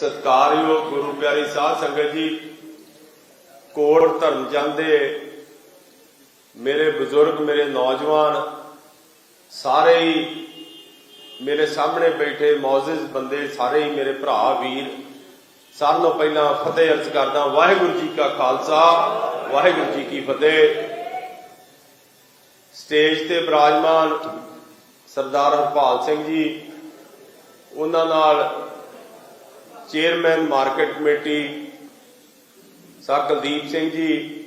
ਸਤਿਕਾਰਯੋਗ ਗੁਰੂ ਪਿਆਰੀ ਸਾਧ ਸੰਗਤ ਜੀ, ਕੋਟ ਧਰਮ ਜਾਂਦੇ ਮੇਰੇ ਬਜ਼ੁਰਗ, ਮੇਰੇ ਨੌਜਵਾਨ, ਸਾਰੇ ਹੀ ਮੇਰੇ ਸਾਹਮਣੇ ਬੈਠੇ ਮੌਜ਼ਿਜ਼ ਬੰਦੇ, ਸਾਰੇ ਹੀ ਮੇਰੇ ਭਰਾ, ਵੀਰ ਸਾਰਿਆਂ ਨੂੰ ਪਹਿਲਾਂ ਫਤਿਹ ਅਰਜ਼ ਕਰਦਾ ਵਾਹਿਗੁਰੂ ਜੀ ਕਾ ਖਾਲਸਾ, ਵਾਹਿਗੁਰੂ ਜੀ ਕੀ ਫਤਿਹ। ਸਟੇਜ ਤੇ ਬਿਰਾਜਮਾਨ ਸਰਦਾਰ ਹਰਪਾਲ ਸਿੰਘ ਜੀ, ਉਹਨਾਂ ਨਾਲ chairman market committee, sir Kuldeep Singh ji,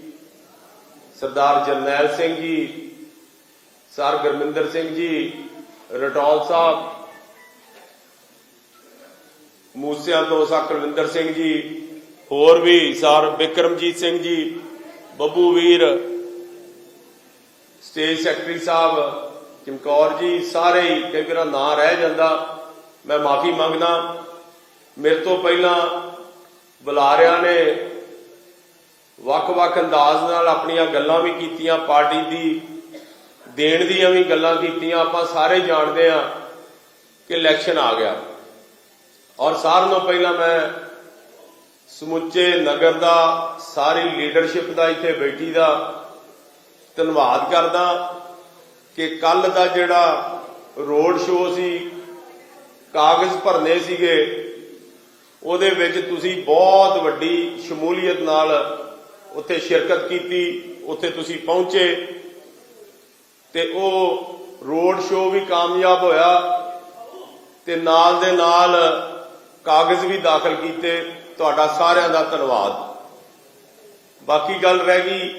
Sardar Jarnail Singh ji, sir Gurminder Singh ji, Ratol ਸਾਹਿਬ, ਮੂਸਿਆਂ ਤੋਂ ਸਰ ਕੁਲਵਿੰਦਰ ਸਿੰਘ ਜੀ, ਹੋਰ ਵੀ ਸਰ ਬਿਕਰਮਜੀਤ ਸਿੰਘ ਜੀ, ਬੱਬੂ ਵੀਰ, ਸਟੇਜ ਸੈਕਟਰੀ ਸਾਹਿਬ, ਚਮਕੌਰ ਜੀ, ਸਾਰੇ ਹੀ, ਕਈ ਮੇਰਾ ਨਾਂ ਰਹਿ ਜਾਂਦਾ, ਮੈਂ ਮਾਫੀ ਮੰਗਦਾ। ਮੇਰੇ ਤੋਂ ਪਹਿਲਾਂ ਬੁਲਾਰਿਆਂ ਨੇ ਵੱਖ-ਵੱਖ ਅੰਦਾਜ਼ ਨਾਲ ਆਪਣੀਆਂ ਗੱਲਾਂ ਵੀ ਕੀਤੀਆਂ, ਪਾਰਟੀ ਦੀ, ਦੇਣ ਦੀਆਂ ਵੀ ਗੱਲਾਂ ਕੀਤੀਆਂ। ਆਪਾਂ ਸਾਰੇ ਜਾਣਦੇ ਆ ਕਿ ਇਲੈਕਸ਼ਨ ਆ ਗਿਆ। ਔਰ ਸਾਰਿਆਂ ਤੋਂ ਪਹਿਲਾਂ ਮੈਂ ਸਮੁੱਚੇ ਨਗਰ ਦਾ, ਸਾਰੀ ਲੀਡਰਸ਼ਿਪ ਦਾ, ਇੱਥੇ ਬੈਠੀ ਦਾ ਧੰਨਵਾਦ ਕਰਦਾ ਕਿ ਕੱਲ ਦਾ ਜਿਹੜਾ ਰੋਡ ਸ਼ੋਅ ਸੀ, ਕਾਗਜ਼ ਭਰਨੇ ਸੀਗੇ ਉਹਦੇ ਵਿੱਚ ਤੁਸੀਂ ਬਹੁਤ ਵੱਡੀ ਸ਼ਮੂਲੀਅਤ ਨਾਲ ਉੱਥੇ ਸ਼ਿਰਕਤ ਕੀਤੀ, ਉੱਥੇ ਤੁਸੀਂ ਪਹੁੰਚੇ ਤੇ ਉਹ ਰੋਡ ਸ਼ੋਅ ਵੀ ਕਾਮਯਾਬ ਹੋਇਆ ਤੇ ਨਾਲ ਦੇ ਨਾਲ ਕਾਗਜ਼ ਵੀ ਦਾਖਲ ਕੀਤੇ। ਤੁਹਾਡਾ ਸਾਰਿਆਂ ਦਾ ਧੰਨਵਾਦ। ਬਾਕੀ ਗੱਲ ਰਹਿ ਗਈ,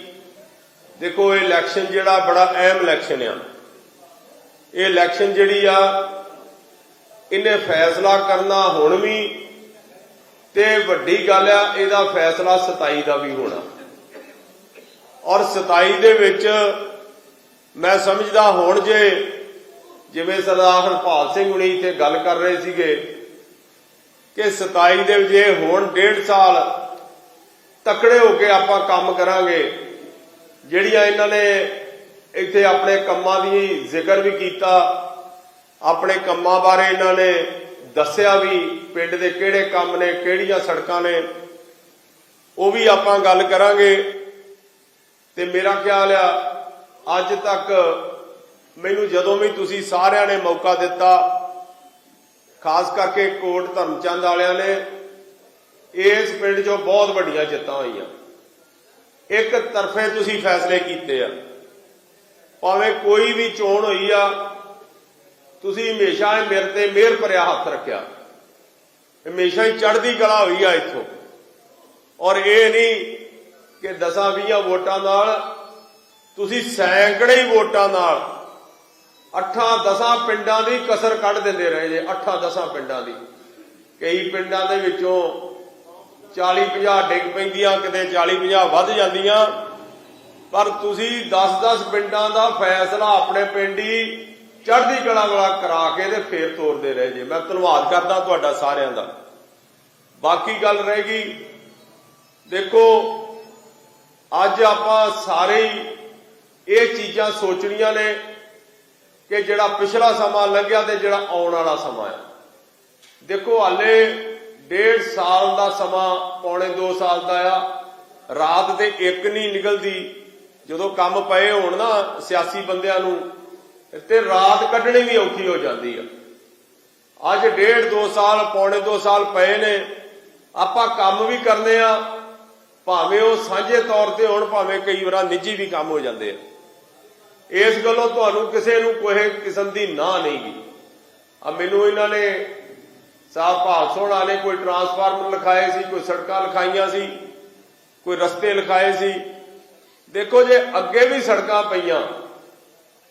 ਦੇਖੋ ਇਹ ਇਲੈਕਸ਼ਨ ਜਿਹੜਾ ਬੜਾ ਅਹਿਮ ਇਲੈਕਸ਼ਨ ਆ। ਇਹ ਇਲੈਕਸ਼ਨ ਜਿਹੜੀ ਆ, ਇਹਨੇ ਫੈਸਲਾ ਕਰਨਾ ਹੁਣ ਵੀ ਤੇ ਵੱਡੀ ਗੱਲ ਆ, ਇਹਦਾ ਫੈਸਲਾ 27 ਦਾ ਵੀ ਹੋਣਾ। ਔਰ 27 ਦੇ ਵਿੱਚ ਮੈਂ ਸਮਝਦਾ ਹੁਣ ਜੇ, ਜਿਵੇਂ ਸਰਦਾਰ ਹਰਪਾਲ ਸਿੰਘ ਹੁਣੀ ਇੱਥੇ ਗੱਲ ਕਰ ਰਹੇ ਸੀਗੇ ਕਿ 27 ਦੇ ਜੇ ਹੁਣ ਡੇਢ ਸਾਲ ਤਕੜੇ ਹੋ ਕੇ ਆਪਾਂ ਕੰਮ ਕਰਾਂਗੇ, ਜਿਹੜੀਆਂ ਇਹਨਾਂ ਨੇ ਇੱਥੇ ਆਪਣੇ ਕੰਮਾਂ ਦੀ ਜ਼ਿਕਰ ਵੀ ਕੀਤਾ, ਆਪਣੇ ਕੰਮਾਂ ਬਾਰੇ ਇਹਨਾਂ ਨੇ ਦੱਸਿਆ ਵੀ ਪਿੰਡ ਦੇ ਕਿਹੜੇ ਕੰਮ ਨੇ, ਕਿਹੜੀਆਂ ਸੜਕਾਂ ਨੇ, ਉਹ ਵੀ ਆਪਾਂ ਗੱਲ ਕਰਾਂਗੇ। ਤੇ ਮੇਰਾ ਖਿਆਲ ਆ, ਅੱਜ ਤੱਕ ਮੈਨੂੰ ਜਦੋਂ ਵੀ ਤੁਸੀਂ ਸਾਰਿਆਂ ਨੇ ਮੌਕਾ ਦਿੱਤਾ, ਖਾਸ ਕਰਕੇ ਕੋਟ ਧਰਮਚੰਦ ਵਾਲਿਆਂ ਨੇ, ਇਸ ਪਿੰਡ 'ਚੋਂ ਬਹੁਤ ਵੱਡੀਆਂ ਜਿੱਤਾਂ ਹੋਈਆਂ। ਇੱਕ ਤਰਫੇ ਤੁਸੀਂ ਫੈਸਲੇ ਕੀਤੇ ਆ। ਭਾਵੇਂ ਕੋਈ ਵੀ ਚੋਣ ਹੋਈ ਆ ਤੁਸੀਂ ਹਮੇਸ਼ਾ ਇਹ ਮੇਰੇ ਤੇ ਮਿਹਰ ਭਰਿਆ ਹੱਥ ਰੱਖਿਆ। ਹਮੇਸ਼ਾ ਹੀ ਚੜ੍ਹਦੀ ਕਲਾ ਹੋਈ ਆ ਇੱਥੋਂ। ਔਰ ਇਹ ਨਹੀਂ ਕਿ 10-20 ਵੋਟਾਂ ਨਾਲ ਤੁਸੀਂ ਸੈਂਕੜੇ ਹੀ ਵੋਟਾਂ ਨਾਲ 8-10 ਪਿੰਡਾਂ ਦੀ ਕਸਰ ਕੱਢ ਦਿੰਦੇ ਰਹੇ ਜੇ 8-10 ਪਿੰਡਾਂ ਦੀ। ਕਈ ਪਿੰਡਾਂ ਦੇ ਵਿੱਚੋਂ 40-50 ਡਿੱਗ ਪੈਂਦੀਆਂ, ਕਿਤੇ 40-50 ਵੱਧ ਜਾਂਦੀਆਂ। ਪਰ ਤੁਸੀਂ 10-10 ਪਿੰਡਾਂ ਦਾ ਫੈਸਲਾ ਆਪਣੇ ਪਿੰਡ ਹੀ ਚੜ੍ਹਦੀ ਕਲਾ ਵਾਲਾ ਕਰਾ ਕੇ ਤੇ ਫੇਰ ਤੋਰਦੇ ਰਹੇ ਜੇ। ਮੈਂ ਧੰਨਵਾਦ ਕਰਦਾ ਤੁਹਾਡਾ ਸਾਰਿਆਂ ਦਾ। ਬਾਕੀ ਗੱਲ ਰਹਿ ਗਈ। ਦੇਖੋ, ਅੱਜ ਆਪਾਂ ਸਾਰੇ ਹੀ ਇਹ ਚੀਜ਼ਾਂ ਸੋਚਣੀਆਂ ਨੇ ਕਿ ਜਿਹੜਾ ਪਿਛਲਾ ਸਮਾਂ ਲੰਘਿਆ ਤੇ ਜਿਹੜਾ ਆਉਣ ਵਾਲਾ ਸਮਾਂ ਹੈ। ਦੇਖੋ, ਹਾਲੇ ਡੇਢ ਸਾਲ ਦਾ ਸਮਾਂ, ਪੌਣੇ 2 ਸਾਲ ਦਾ ਆ। ਰਾਤ ਦੇ ਇੱਕ ਨਹੀਂ ਨਿਕਲਦੀ। ਜਦੋਂ ਕੰਮ ਪਏ ਹੋਣ ਨਾ ਸਿਆਸੀ ਬੰਦਿਆਂ ਨੂੰ ਤੇ ਰਾਤ ਕੱਢਣੀ ਵੀ ਔਖੀ ਹੋ ਜਾਂਦੀ ਆ। ਅੱਜ ਡੇਢ 2 ਸਾਲ, ਪੌਣੇ 2 ਸਾਲ ਪਏ ਨੇ। ਆਪਾਂ ਕੰਮ ਵੀ ਕਰਨੇ ਆ। ਭਾਵੇਂ ਉਹ ਸਾਂਝੇ ਤੌਰ ਤੇ ਹੋਣ, ਭਾਵੇਂ ਕਈ ਵਾਰ ਨਿੱਜੀ ਵੀ ਕੰਮ ਹੋ ਜਾਂਦੇ ਆ। ਇਸ ਗੱਲੋਂ ਤੁਹਾਨੂੰ ਕਿਸੇ ਨੂੰ ਕੋਈ ਕਿਸਮ ਦੀ ਨਾ ਨਹੀਂਗੀ ਆ ਮੈਨੂੰ ਇਹਨਾਂ ਨੇ ਸਾਹਿਬ ਭਾਗ ਸੋਹਣਾ ਨੇ, ਕੋਈ ਟਰਾਂਸਫਾਰਮਰ ਲਿਖਾਏ ਸੀ, ਕੋਈ ਸੜਕਾਂ ਲਿਖਾਈਆਂ ਸੀ, ਕੋਈ ਰਸਤੇ ਲਿਖਾਏ ਸੀ। ਦੇਖੋ ਜੇ ਅੱਗੇ ਵੀ ਸੜਕਾਂ ਪਈਆਂ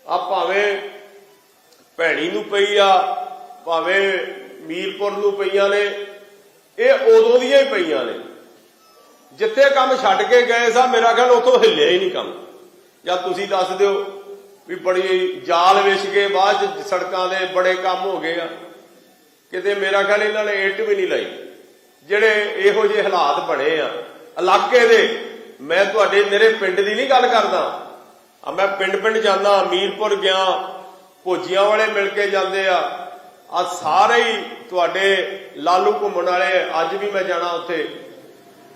ਆ ਭਾਵੇਂ ਭੈਣੀ ਨੂੰ ਪਈ ਆ, ਭਾਵੇਂ ਮੀਰਪੁਰ ਨੂੰ ਪਈਆਂ ਨੇ, ਇਹ ਉਦੋਂ ਦੀਆਂ ਹੀ ਪਈਆਂ ਨੇ। ਜਿੱਥੇ ਕੰਮ ਛੱਡ ਕੇ ਗਏ ਸਾ, ਮੇਰਾ ਖਿਆਲ ਉਥੋਂ ਹਿੱਲਿਆ ਹੀ ਨਹੀਂ ਕੰਮ। ਜਾਂ ਤੁਸੀਂ ਦੱਸ ਦਿਓ ਵੀ ਬੜੀ ਜਾਲ ਵਿਛ ਕੇ ਬਾਅਦ ਚ ਸੜਕਾਂ ਦੇ ਬੜੇ ਕੰਮ ਹੋ ਗਏ ਆ। ਕਿਤੇ ਮੇਰਾ ਖਿਆਲ ਇਹਨਾਂ ਨੇ ਇੱਟ ਵੀ ਨਹੀਂ ਲਾਈ। ਜਿਹੜੇ ਇਹੋ ਜਿਹੇ ਹਾਲਾਤ ਬਣੇ ਆ, ਇਲਾਕੇ ਦੇ, ਮੈਂ ਤੁਹਾਡੇ ਮੇਰੇ ਪਿੰਡ ਦੀ ਨਹੀਂ ਗੱਲ ਕਰਦਾ। ਆ ਮੈਂ ਪਿੰਡ ਪਿੰਡ ਜਾਂਦਾ ਮੀਰਪੁਰ ਗਿਆ, ਭੋਜੀਆਂ ਵਾਲੇ ਮਿਲ ਕੇ ਜਾਂਦੇ ਆ। ਆ ਸਾਰੇ ਹੀ ਤੁਹਾਡੇ ਲਾਲੂ ਘੁੰਮਣ ਵਾਲੇ, ਅੱਜ ਵੀ ਮੈਂ ਜਾਣਾ ਉੱਥੇ।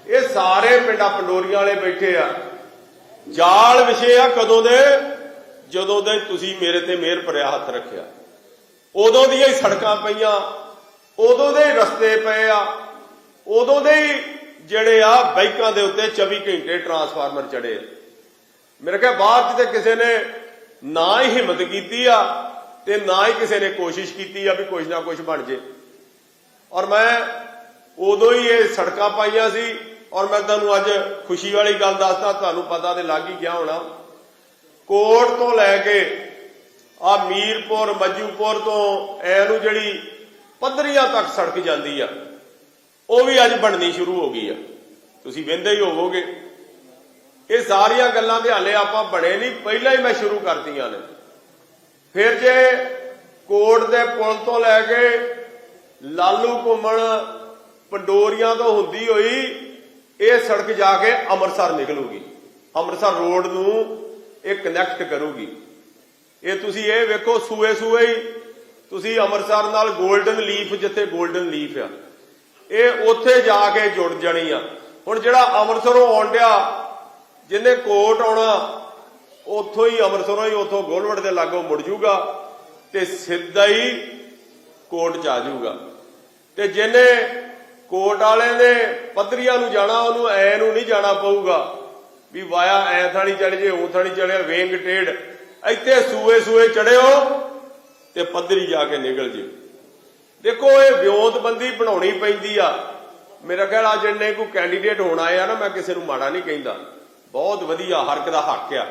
ਇਹ ਸਾਰੇ ਪਿੰਡਾਂ ਪੰਡੋਰੀਆਂ ਵਾਲੇ ਬੈਠੇ ਆ। ਜਾਲ ਵਿਛੇ ਆ ਕਦੋਂ ਦੇ? ਜਦੋਂ ਦੇ ਤੁਸੀਂ ਮੇਰੇ ਤੇ ਮਿਹਰ ਭਰਿਆ ਹੱਥ ਰੱਖਿਆ। ਉਦੋਂ ਦੀਆਂ ਹੀ ਸੜਕਾਂ ਪਈਆਂ, ਉਦੋਂ ਦੇ ਹੀ ਰਸਤੇ ਪਏ ਆ। ਉਦੋਂ ਦੇ ਹੀ ਜਿਹੜੇ ਆ, ਬਾਈਕਾਂ ਦੇ ਉੱਤੇ 24 ਘੰਟੇ ਟਰਾਂਸਫਾਰਮਰ ਚੜੇ ਆ। ਮੇਰੇ ਕਿਹਾ ਬਾਅਦ ਚ ਤੇ ਕਿਸੇ ਨੇ ਨਾ ਹੀ ਹਿੰਮਤ ਕੀਤੀ ਆ ਤੇ ਨਾ ਹੀ ਕਿਸੇ ਨੇ ਕੋਸ਼ਿਸ਼ ਕੀਤੀ ਆ ਵੀ ਕੁਝ ਨਾ ਕੁਝ ਬਣ ਜੇ ਔਰ ਮੈਂ ਉਦੋਂ ਹੀ ਇਹ ਸੜਕਾਂ ਪਾਈਆਂ ਸੀ ਔਰ ਮੈਂ ਤੁਹਾਨੂੰ ਅੱਜ ਖੁਸ਼ੀ ਵਾਲੀ ਗੱਲ ਦੱਸਦਾ ਤੁਹਾਨੂੰ ਪਤਾ ਤੇ ਲੱਗ ਹੀ ਗਿਆ ਹੋਣਾ ਕੋਟ ਤੋਂ ਲੈ ਕੇ ਆ ਮੀਰਪੁਰ ਮੱਜੂਪੁਰ ਤੋਂ ਐ ਨੂੰ ਜਿਹੜੀ ਪੱਧਰੀਆਂ ਤੱਕ ਸੜਕ ਜਾਂਦੀ ਆ ਉਹ ਵੀ ਅੱਜ ਬਣਨੀ ਸ਼ੁਰੂ ਹੋ ਗਈ ਆ ਤੁਸੀਂ ਵੇਂਦੇ ਹੀ ਹੋਵੋਗੇ ਇਹ ਸਾਰੀਆਂ ਗੱਲਾਂ ਦੇ ਹਾਲੇ ਆਪਾਂ ਬਣੇ ਨਹੀਂ, ਪਹਿਲਾਂ ਹੀ ਮੈਂ ਸ਼ੁਰੂ ਕਰਤੀਆਂ ਨੇ। ਫਿਰ ਜੇ ਕੋਟ ਦੇ ਪੁਲ ਤੋਂ ਲੈ ਕੇ ਲਾਲੂ ਘੁੰਮਣ ਪੰਡੋਰੀਆਂ ਤੋਂ ਹੁੰਦੀ ਹੋਈ, ਇਹ ਸੜਕ ਜਾ ਕੇ ਅੰਮ੍ਰਿਤਸਰ ਨਿਕਲੂਗੀ। ਅੰਮ੍ਰਿਤਸਰ ਰੋਡ ਨੂੰ ਇਹ ਕਨੈਕਟ ਕਰੂਗੀ। ਇਹ ਤੁਸੀਂ ਇਹ ਵੇਖੋ, ਸੂਏ ਸੂਏ ਹੀ ਤੁਸੀਂ ਅੰਮ੍ਰਿਤਸਰ ਨਾਲ 골ਡਨ ਲੀਫ ਜਿੱਥੇ 골ਡਨ ਲੀਫ ਆ, ਇਹ ਉੱਥੇ ਜਾ ਕੇ ਜੁੜ ਜਾਣੀ ਆ। ਹੁਣ ਜਿਹੜਾ ਅੰਮ੍ਰਿਤਸਰੋਂ ਆਉਣ ਡਿਆ ਜਿਹਨੇ ਕੋਟ ਆਉਣਾ, ਉੱਥੋਂ ਹੀ ਅੰਮ੍ਰਿਤਸਰੋਂ ਹੀ ਉੱਥੋਂ ਗੋਲਵੜ ਦੇ ਲਾਗੋਂ ਮੁੜ ਜੂਗਾ ਤੇ ਸਿੱਧਾ ਹੀ ਕੋਟ ਚ ਆ ਜਾਊਗਾ ਤੇ ਜਿਹਨੇ ਕੋਟ ਵਾਲੇ ਨੇ ਪੱਧਰੀਆਂ ਨੂੰ ਜਾਣਾ, ਉਹਨੂੰ ਐ ਨੂੰ ਨਹੀਂ ਜਾਣਾ ਪਊਗਾ ਵੀ ਵਾਇਆ ਐ ਥਾਣੀ ਚੜ ਜੇ ਉਹ ਥਾਣੀ ਚੜਿਆ ਵੇਂਗ ਟੇੜ ਇੱਥੇ ਸੂਏ ਸੂਏ ਚੜਿਓ ਤੇ ਪੱਧਰੀ ਜਾ ਕੇ ਨਿਕਲ ਜੇ। ਦੇਖੋ, ਇਹ ਵਿਉਂਤਬੰਦੀ ਬਣਾਉਣੀ ਪੈਂਦੀ ਆ। ਮੇਰਾ ਖਿਆਲ ਆ ਜਿੰਨੇ ਕੋਈ ਕੈਂਡੀਡੇਟ ਹੋਣਾ ਆ ਨਾ, ਮੈਂ ਕਿਸੇ ਨੂੰ ਮਾੜਾ ਨਹੀਂ ਕਹਿੰਦਾ। ਬਹੁਤ ਵਧੀਆ ਹਰ ਇੱਕ ਦਾ ਹੱਕ ਆ।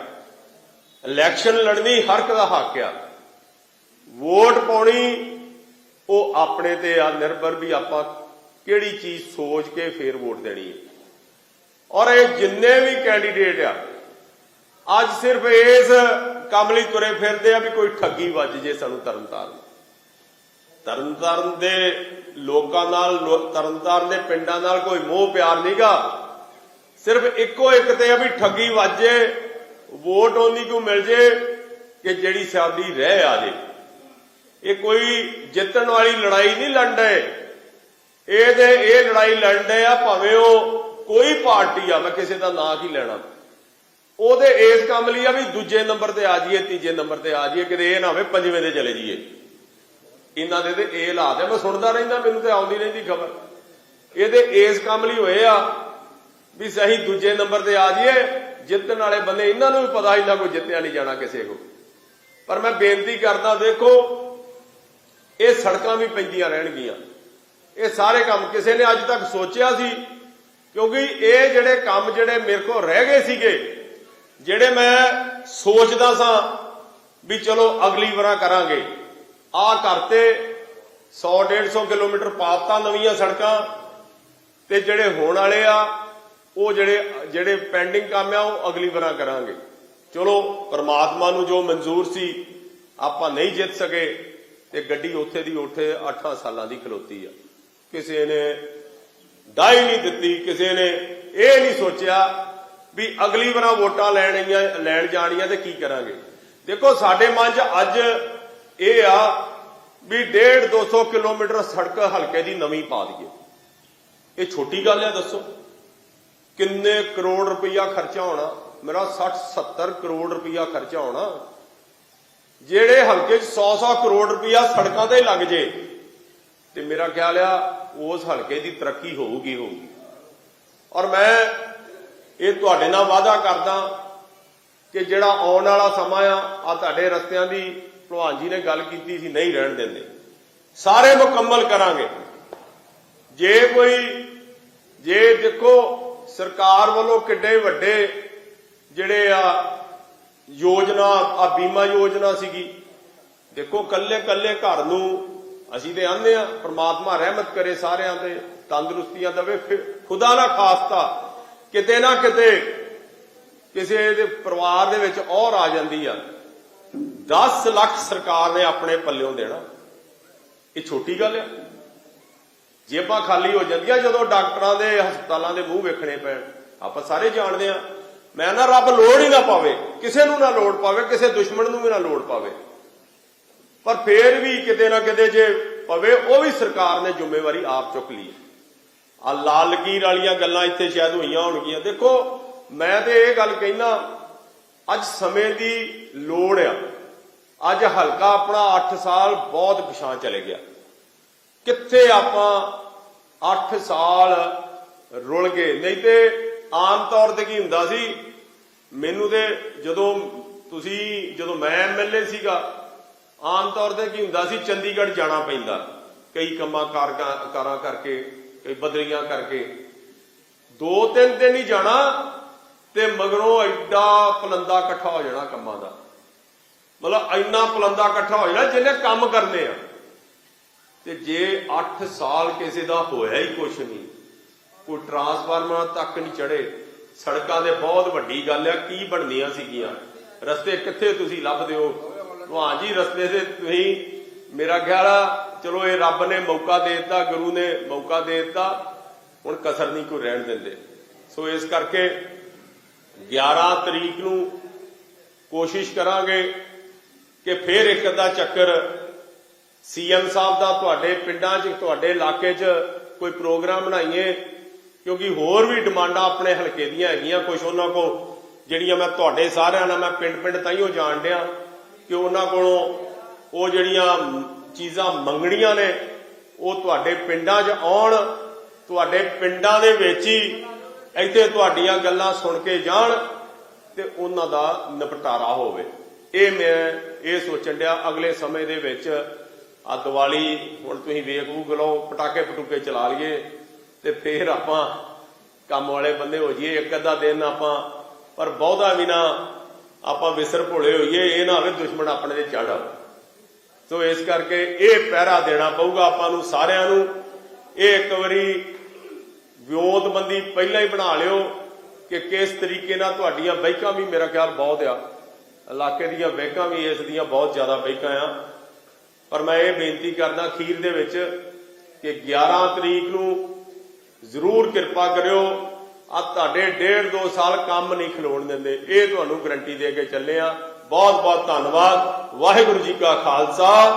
ਇਲੈਕਸ਼ਨ ਲੜਨੀ ਹਰ ਇੱਕ ਦਾ ਹੱਕ ਆ। ਵੋਟ ਪਾਉਣੀ, ਉਹ ਆਪਣੇ ਤੇ ਆ, ਨਿਰਭਰ ਵੀ ਆਪਾਂ ਕਿਹੜੀ ਚੀਜ਼ ਸੋਚ ਕੇ ਫੇਰ ਵੋਟ ਦੇਣੀ ਹੈ। ਔਰ ਇਹ ਜਿੰਨੇ ਵੀ ਕੈਂਡੀਡੇਟ ਆ, ਅੱਜ ਸਿਰਫ ਇਸ ਕੰਮ ਲਈ ਤੁਰੇ ਫਿਰਦੇ ਆ ਵੀ ਕੋਈ ਠੱਗੀ ਵੱਜ ਜੇ ਸਾਨੂੰ ਤਰਨਤਾਰਨ ਤਰਨਤਾਰਨ ਦੇ ਲੋਕਾਂ ਨਾਲ, ਲੋ- ਤਰਨਤਾਰਨ ਦੇ ਪਿੰਡਾਂ ਨਾਲ ਕੋਈ ਮੋਹ ਪਿਆਰ ਨਹੀਂਗਾ ਸਿਰਫ ਇੱਕੋ ਇੱਕ ਤੇ ਆ ਵੀ ਠੱਗੀ ਵੱਜੇ ਵੋਟ ਉਹਨੀ ਕੋ ਮਿਲ ਜੇ ਕਿ ਜਿਹੜੀ ਸਾਡੀ ਰਹਿ ਆ ਜੇ। ਇਹ ਕੋਈ ਜਿੱਤਣ ਵਾਲੀ ਲੜਾਈ ਨਹੀਂ ਲੜਦੇ ਇਹਦੇ ਇਹ ਲੜਾਈ ਲੜਦੇ ਆ, ਭਾਵੇਂ ਉਹ ਕੋਈ ਪਾਰਟੀ ਆ, ਮੈਂ ਕਿਸੇ ਦਾ ਨਾਂ ਕੀ ਲੈਣਾ। ਉਹਦੇ ਇਸ ਕੰਮ ਲਈ ਆ ਵੀ ਦੂਜੇ ਨੰਬਰ ਤੇ ਆ ਜਾਈਏ, ਤੀਜੇ ਨੰਬਰ ਤੇ ਆ ਜਾਈਏ, ਕਿਤੇ ਇਹ ਨਾ ਹੋਵੇ ਪੰਜਵੇਂ ਦੇ ਚਲੇ ਜਾਈਏ। ਇਹਨਾਂ ਦੇ ਤੇ ਇਹ ਹਾਲਾਤ ਆ, ਮੈਂ ਸੁਣਦਾ ਰਹਿੰਦਾ, ਮੈਨੂੰ ਤੇ ਆਉਂਦੀ ਰਹਿੰਦੀ ਖਬਰ। ਇਹਦੇ ਇਸ ਕੰਮ ਲਈ ਹੋਏ ਆ ਵੀ ਸਹੀ ਦੂਜੇ ਨੰਬਰ ਤੇ ਆ ਜਾਈਏ, ਜਿੱਤਣ ਵਾਲੇ ਬੰਦੇ ਇਹਨਾਂ ਨੂੰ ਵੀ ਪਤਾ ਇਹਨਾਂ ਕੋਈ ਜਿੱਤਿਆ ਨਹੀਂ ਜਾਣਾ ਕਿਸੇ ਕੋ ਪਰ ਮੈਂ ਬੇਨਤੀ ਕਰਦਾ, ਦੇਖੋ, ਇਹ ਸੜਕਾਂ ਵੀ ਪੈਂਦੀਆਂ ਰਹਿਣਗੀਆਂ। ਇਹ ਸਾਰੇ ਕੰਮ ਕਿਸੇ ਨੇ ਅੱਜ ਤੱਕ ਸੋਚਿਆ ਸੀ, ਕਿਉਂਕਿ ਇਹ ਜਿਹੜੇ ਕੰਮ ਜਿਹੜੇ ਮੇਰੇ ਕੋਲ ਰਹਿ ਗਏ ਸੀਗੇ, ਜਿਹੜੇ ਮੈਂ ਸੋਚਦਾ ਸਾਂ ਵੀ ਚਲੋ ਅਗਲੀ ਵਾਰਾਂ ਕਰਾਂਗੇ। ਆ ਕਰਤੇ 100 150 ਕਿਲੋਮੀਟਰ ਪਾਪਤਾ ਨਵੀਆਂ ਸੜਕਾਂ ਤੇ ਜਿਹੜੇ ਹੋਣ ਵਾਲੇ ਆ ਉਹ ਜਿਹੜੇ ਜਿਹੜੇ ਪੈਂਡਿੰਗ ਕੰਮ ਆ, ਉਹ ਅਗਲੀ ਵਾਰਾਂ ਕਰਾਂਗੇ। ਚਲੋ, ਪਰਮਾਤਮਾ ਨੂੰ ਜੋ ਮਨਜ਼ੂਰ ਸੀ, ਆਪਾਂ ਨਹੀਂ ਜਿੱਤ ਸਕੇ, ਤੇ ਗੱਡੀ ਉੱਥੇ ਦੀ ਉੱਥੇ 8 ਸਾਲਾਂ ਦੀ ਖਲੋਤੀ ਆ। ਕਿਸੇ ਨੇ ਡਾਈ ਨਹੀਂ ਦਿੱਤੀ, ਕਿਸੇ ਨੇ ਇਹ ਨਹੀਂ ਸੋਚਿਆ ਵੀ ਅਗਲੀ ਵਾਰ ਵੋਟਾਂ ਲੈਣੀਆਂ ਲੈਣ ਜਾਣੀਆਂ ਤੇ ਕੀ ਕਰਾਂਗੇ। ਦੇਖੋ, ਸਾਡੇ ਮਨ 'ਚ ਅੱਜ ਇਹ ਆ ਵੀ 1.5 200 ਕਿਲੋਮੀਟਰ ਸੜਕ ਹਲਕੇ ਦੀ ਨਵੀਂ ਪਾ ਦਈਏ। ਇਹ ਛੋਟੀ ਗੱਲ ਹੈ ਦੱਸੋ। ਕਿੰਨੇ ਕਰੋੜ ਰੁਪਈਆ ਖਰਚਾ ਹੋਣਾ? ਮੇਰਾ 60 70 ਕਰੋੜ ਰੁਪਈਆ ਖਰਚਾ ਹੋਣਾ। ਜਿਹੜੇ ਹਲਕੇ 'ਚ 100-100 ਕਰੋੜ ਰੁਪਈਆ ਸੜਕਾਂ ਤੇ ਲੱਗ ਜੇ, ਤੇ ਮੇਰਾ ਖਿਆਲ ਆ ਉਸ ਹਲਕੇ ਦੀ ਤਰੱਕੀ ਹੋਊਗੀ ਹੋਊਗੀ। ਔਰ ਮੈਂ ਇਹ ਤੁਹਾਡੇ ਨਾਲ ਵਾਅਦਾ ਕਰਦਾ ਕਿ ਜਿਹੜਾ ਆਉਣ ਵਾਲਾ ਸਮਾਂ ਆ ਆ ਤੁਹਾਡੇ ਰਸਤਿਆਂ ਦੀ, ਭਲਵਾਨ ਜੀ ਨੇ ਗੱਲ ਕੀਤੀ ਸੀ, ਨਹੀਂ ਰਹਿਣ ਦਿੰਦੇ। ਸਾਰੇ ਮੁਕੰਮਲ ਕਰਾਂਗੇ। ਜੇ ਕੋਈ, ਜੇ ਦੇਖੋ ਸਰਕਾਰ ਵੱਲੋਂ ਕਿੱਡੇ ਵੱਡੇ ਜਿਹੜੇ ਆ ਯੋਜਨਾ, ਆ ਬੀਮਾ ਯੋਜਨਾ ਸੀਗੀ। ਦੇਖੋ, ਕੱਲੇ ਕੱਲੇ ਘਰ ਨੂੰ ਅਸੀਂ ਤੇ ਆਂਦੇ ਆ ਪ੍ਰਮਾਤਮਾ ਰਹਿਮਤ ਕਰੇ ਸਾਰਿਆਂ ਤੇ, ਤੰਦਰੁਸਤੀਆਂ ਦੇਵੇ, ਫਿਰ ਖੁਦਾ ਨਾ ਖਾਸਤਾ ਕਿਤੇ ਨਾ ਕਿਤੇ ਕਿਸੇ ਦੇ ਪਰਿਵਾਰ ਦੇ ਵਿੱਚ ਔਰ ਆ ਜਾਂਦੀ ਆ। 10 ਲੱਖ ਸਰਕਾਰ ਨੇ ਆਪਣੇ ਪੱਲਿਓਂ ਦੇਣਾ। ਇਹ ਛੋਟੀ ਗੱਲ ਆ। ਜੇਬਾਂ ਖਾਲੀ ਹੋ ਜਾਂਦੀਆਂ ਜਦੋਂ ਡਾਕਟਰਾਂ ਦੇ ਹਸਪਤਾਲਾਂ ਦੇ ਮੂੰਹ ਵੇਖਣੇ ਪੈਣ। ਆਪਾਂ ਸਾਰੇ ਜਾਣਦੇ ਆ ਮੈਂ ਨਾ ਰੱਬ ਲੋੜ ਹੀ ਨਾ ਪਾਵੇ। ਕਿਸੇ ਨੂੰ ਨਾ ਲੋੜ ਪਾਵੇ, ਕਿਸੇ ਦੁਸ਼ਮਣ ਨੂੰ ਵੀ ਨਾ ਲੋੜ ਪਾਵੇ। ਪਰ ਫੇਰ ਵੀ ਕਿਤੇ ਨਾ ਕਿਤੇ ਜੇ ਪਵੇ, ਉਹ ਵੀ ਸਰਕਾਰ ਨੇ ਜ਼ਿੰਮੇਵਾਰੀ ਆਪ ਚੁੱਕ ਲਈ ਆ ਲਾਲ ਲਕੀਰ ਵਾਲੀਆਂ ਗੱਲਾਂ ਇੱਥੇ ਸ਼ਾਇਦ ਹੋਈਆਂ ਹੋਣਗੀਆਂ। ਦੇਖੋ, ਮੈਂ ਤੇ ਇਹ ਗੱਲ ਕਹਿਣਾ ਅੱਜ ਸਮੇਂ ਦੀ ਲੋੜ ਆ। ਅੱਜ ਹਲਕਾ ਆਪਣਾ 8 ਸਾਲ ਬਹੁਤ ਪਿਛਾਂ ਚਲੇ ਗਿਆ। ਕਿੱਥੇ ਆਪਾਂ 8 ਸਾਲ ਰੁਲ ਗਏ? ਨਹੀਂ ਤੇ ਆਮ ਤੌਰ ਤੇ ਕੀ ਹੁੰਦਾ ਸੀ, ਮੈਨੂੰ ਤੇ ਜਦੋਂ ਤੁਸੀਂ, ਜਦੋਂ ਮੈਂ ਐਮਐਲਏ ਸੀਗਾ, ਆਮ ਤੌਰ ਤੇ ਕੀ ਹੁੰਦਾ ਸੀ, ਚੰਡੀਗੜ੍ਹ ਜਾਣਾ ਪੈਂਦਾ। ਕਈ ਕੰਮਾਂ ਕਾਰਾਂ ਕਰਕੇ, ਕਈ ਬਦਲੀਆਂ ਕਰਕੇ। ਦੋ ਤਿੰਨ ਦਿਨ ਹੀ ਜਾਣਾ ਤੇ ਮਗਰੋਂ ਐਡਾ ਪਲੰਦਾ ਇਕੱਠਾ ਹੋ ਜਾਣਾ ਕੰਮਾਂ ਦਾ। ਮਤਲਬ ਇੰਨਾ ਪਲੰਦਾ ਇਕੱਠਾ ਹੋ ਜਾਣਾ ਜਿਹਨੇ ਕੰਮ ਕਰਨੇ ਆ। ਤੇ ਜੇ 8 ਸਾਲ ਕਿਸੇ ਦਾ ਹੋਇਆ ਹੀ ਕੁਛ ਨਹੀਂ, ਕੋਈ ਟਰਾਂਸਫਾਰਮਰ ਤੱਕ ਨਹੀਂ ਚੜੇ ਸੜਕਾਂ ਦੇ ਬਹੁਤ ਵੱਡੀ ਗੱਲ ਆ, ਕੀ ਬਣਨੀਆਂ ਸੀਗੀਆਂ? ਰਸਤੇ ਕਿੱਥੇ ਤੁਸੀਂ ਲੱਭਦੇ ਹੋ? ਭਾਂ ਜੀ, ਰਸਤੇ ਤੇ ਤੁਸੀਂ, ਮੇਰਾ ਖਿਆਲ ਆ, ਚਲੋ ਇਹ ਰੱਬ ਨੇ ਮੌਕਾ ਦੇ ਦਿੱਤਾ, ਗੁਰੂ ਨੇ ਮੌਕਾ ਦੇ ਦਿੱਤਾ, ਹੁਣ ਕਸਰ ਨਹੀਂ ਕੋਈ ਰਹਿਣ ਦਿੰਦੇ। ਸੋ ਇਸ ਕਰਕੇ 11 ਤਰੀਕ ਨੂੰ ਕੋਸ਼ਿਸ਼ ਕਰਾਂਗੇ ਕਿ ਫਿਰ ਇੱਕ ਅੱਧਾ ਚੱਕਰ ਸੀਐਮ ਸਾਹਿਬ ਦਾ ਤੁਹਾਡੇ ਪਿੰਡਾਂ 'ਚ, ਤੁਹਾਡੇ ਇਲਾਕੇ 'ਚ ਕੋਈ ਪ੍ਰੋਗਰਾਮ ਬਣਾਈਏ? ਕਿਉਂਕਿ ਹੋਰ ਵੀ ਡਿਮਾਂਡਾਂ ਆਪਣੇ ਹਲਕੇ ਦੀਆਂ ਹੈਗੀਆਂ ਕੁਝ ਉਹਨਾਂ ਕੋ ਜਿਹੜੀਆਂ ਮੈਂ ਤੁਹਾਡੇ ਸਾਰਿਆਂ ਨਾਲ, ਮੈਂ ਪਿੰਡ-ਪਿੰਡ ਤਾਈਓ ਜਾਣ ਡਿਆ ਕਿ ਉਹਨਾਂ ਕੋਲੋਂ ਉਹ ਜਿਹੜੀਆਂ ਚੀਜ਼ਾਂ ਮੰਗਣੀਆਂ ਨੇ, ਉਹ ਤੁਹਾਡੇ ਪਿੰਡਾਂ 'ਚ ਆਉਣ, ਤੁਹਾਡੇ ਪਿੰਡਾਂ ਦੇ ਵਿੱਚ ਹੀ ਇੱਥੇ ਤੁਹਾਡੀਆਂ ਗੱਲਾਂ ਸੁਣ ਕੇ ਜਾਣ ਤੇ ਉਹਨਾਂ ਦਾ ਨਿਪਟਾਰਾ ਹੋਵੇ। ਇਹ ਮੈਂ ਇਹ ਸੋਚਣ ਡਿਆ ਅਗਲੇ ਸਮੇਂ ਦੇ ਵਿੱਚ ਆ ਦੀਵਾਲੀ ਹੁਣ ਤੁਸੀਂ ਵੇਖ ਵੂਖ ਲਓ ਪਟਾਕੇ ਪਟੂਕੇ ਚਲਾ ਲਈਏ ਤੇ ਫੇਰ ਆਪਾਂ ਕੰਮ ਵਾਲੇ ਬੰਦੇ ਹੋ ਜਾਈਏ, ਇੱਕ ਅੱਧਾ ਦਿਨ ਆਪਾਂ, ਪਰ ਬਹੁਤਾ ਵੀ ਨਾ ਆਪਾਂ ਵਿਸਰ ਭੋਲੇ ਹੋਈਏ, ਇਹ ਨਾ ਹੋਵੇ ਦੁਸ਼ਮਣ ਆਪਣੇ ਦੇ ਚੜ੍ਹ ਸੋ ਇਸ ਕਰਕੇ ਇਹ ਪਹਿਰਾ ਦੇਣਾ ਪਊਗਾ ਆਪਾਂ ਨੂੰ ਸਾਰਿਆਂ ਨੂੰ। ਇਹ ਇੱਕ ਵਾਰੀ ਵਿਉਂਤਬੰਦੀ ਪਹਿਲਾਂ ਹੀ ਬਣਾ ਲਿਓ ਕਿ ਕਿਸ ਤਰੀਕੇ ਨਾਲ ਤੁਹਾਡੀਆਂ ਬੈਂਕਾਂ ਵੀ, ਮੇਰਾ ਖਿਆਲ ਬਹੁਤ ਆ, ਇਲਾਕੇ ਦੀਆਂ ਬੈਂਕਾਂ ਵੀ, ਇਸ ਦੀਆਂ ਬਹੁਤ ਜ਼ਿਆਦਾ ਬੈਂਕਾਂ ਆ। ਪਰ ਮੈਂ ਇਹ ਬੇਨਤੀ ਕਰਦਾ ਖੀਰ ਦੇ ਵਿੱਚ ਕਿ 11 ਤਰੀਕ ਨੂੰ ਜ਼ਰੂਰ ਕਿਰਪਾ ਕਰਿਓ। ਆ ਤੁਹਾਡੇ ਡੇਢ ਦੋ ਸਾਲ ਕੰਮ ਨਹੀਂ ਖਲੋਣ ਦਿੰਦੇ। ਇਹ ਤੁਹਾਨੂੰ ਗਰੰਟੀ ਦੇ ਕੇ ਚੱਲੇ ਆ। ਬਹੁਤ ਬਹੁਤ ਧੰਨਵਾਦ। ਵਾਹਿਗੁਰੂ ਜੀ ਕਾ ਖਾਲਸਾ।